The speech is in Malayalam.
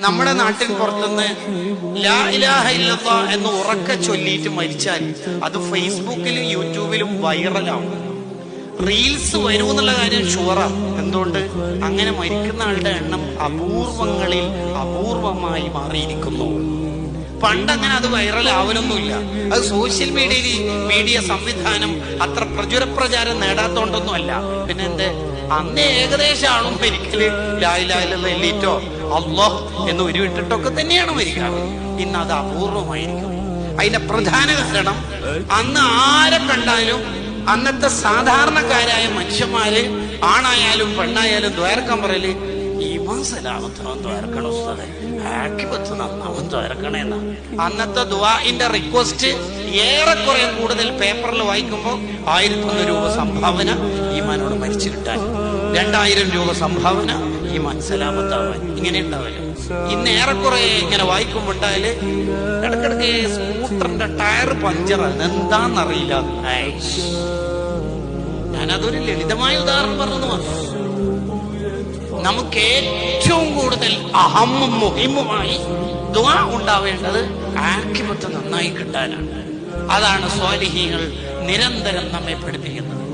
നമ്മുടെ നാട്ടിൽ പുറത്തുനിന്ന് ലാ ഇലാഹ ഇല്ലല്ലാ എന്ന് ഉറക്ക ചൊല്ലിയിട്ട് മരിച്ചാൽ അത് ഫേസ്ബുക്കിലും യൂട്യൂബിലും വൈറലാവും. റീൽസ് വരും എന്നുള്ള കാര്യം ഷുവറാണ് എന്തുകൊണ്ട്? അങ്ങനെ മരിക്കുന്ന ആളുടെ എണ്ണം അപൂർവങ്ങളിൽ അപൂർവമായി മാറിയിരിക്കുന്നു. പണ്ട് അങ്ങനെ അത് വൈറലാവലൊന്നുമില്ല. അത് സോഷ്യൽ മീഡിയയിൽ മീഡിയ സംവിധാനം അത്ര പ്രചുര പ്രചാരം നേടാത്തോണ്ടൊന്നും അല്ല പിന്നെ എന്ത്? അന്ന് ഏകദേശം ആളും മരിക്കൽ എല്ലീറ്റോ അല്ലോ എന്ന് ഉരുവിട്ടിട്ടൊക്കെ തന്നെയാണ് മരിക്കാറ് ഇന്ന് അത് അപൂർവമായിരിക്കും. അതിന്റെ പ്രധാന കാരണം അന്ന് ആരെ കണ്ടാലും അന്നത്തെ സാധാരണക്കാരായ മനുഷ്യന്മാര് ആണായാലും പെണ്ണായാലും ദ്വാരക്കാൻ അന്നത്തെ ദ്വാഇന്റെ റിക്വസ്റ്റ് ഏറെക്കുറെ കൂടുതൽ പേപ്പറിൽ വായിക്കുമ്പോൾ ആയിരത്തൊന്ന് രൂപ സംഭാവന ഈമാനോട് മരിച്ചു കിട്ടാൻ രണ്ടായിരം രൂപ സംഭാവന ഈ മനസ്സിലാമത്താവാൻ ഇങ്ങനെ ഉണ്ടാവില്ല. ഇന്ന് ഏറെക്കുറെ ഇങ്ങനെ വായിക്കുമ്പോ ഉണ്ടായാൽ ഇടക്കിടക്ക് സ്കൂട്ടറിന്റെ ടയർ പഞ്ചറാണ് എന്താന്നറിയില്ല. ഞാനതൊരു ലളിതമായ ഉദാഹരണം പറഞ്ഞു മാത്രം. നമുക്ക് ഏറ്റവും കൂടുതൽ അഹമ്മും മുഹിമുമായി ഉണ്ടാവേണ്ടത് ആക്കിപത്ത് നന്നായി കിട്ടാനാണ്. അതാണ് സ്വാലിഹികൾ നിരന്തരം നമ്മെ പഠിപ്പിക്കുന്നത്.